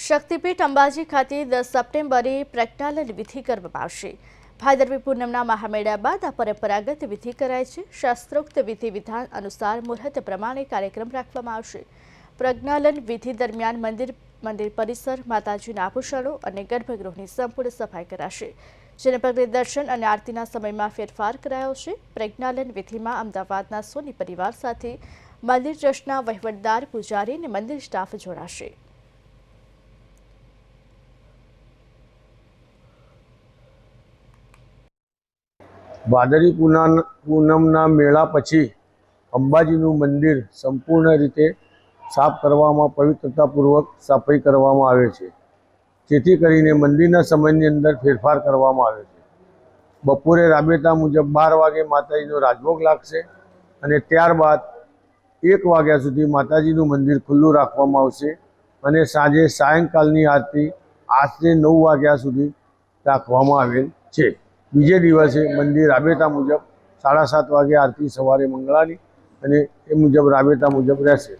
શક્તિપીઠ અંબાજી ખાતે દસ સપ્ટેમ્બરે પ્રજ્ઞાલન વિધિ કરવામાં આવશે. ભાદરવી પૂનમના મહામેળા બાદ આ પરંપરાગત વિધિ કરાય છે. શાસ્ત્રોક્ત વિધિ વિધાન અનુસાર મુહૂર્ત પ્રમાણે કાર્યક્રમ રાખવામાં આવશે. પ્રજ્ઞાલન વિધિ દરમિયાન મંદિર મંદિર પરિસર, માતાજીના આભૂષણો અને ગર્ભગૃહની સંપૂર્ણ સફાઈ કરાશે. જેને પગલે દર્શન અને આરતીના સમયમાં ફેરફાર કરાયો છે. પ્રજ્ઞાલન વિધિમાં અમદાવાદના સોની પરિવાર સાથે મંદિર ટ્રસ્ટના વહીવટદાર, પૂજારી અને મંદિર સ્ટાફ જોડાશે. ભાદરી પૂનમ પૂનમના મેળા પછી અંબાજીનું મંદિર સંપૂર્ણ રીતે સાફ કરવામાં પવિત્રતાપૂર્વક સફાઈ કરવામાં આવે છે. જેથી કરીને મંદિરના સમયની અંદર ફેરફાર કરવામાં આવે છે. બપોરે રાબેતા મુજબ બાર વાગે માતાજીનો રાજભોગ લાગશે અને ત્યારબાદ એક વાગ્યા સુધી માતાજીનું મંદિર ખુલ્લું રાખવામાં આવશે અને સાંજે સાયંકાલની આરતી આશરે નવ વાગ્યા સુધી રાખવામાં આવેલ છે. બીજે દિવસે મંદિર રાબેતા મુજબ સાડા સાત વાગે આરતી સવારે મંગળાની અને એ મુજબ રાબેતા મુજબ રહેશે.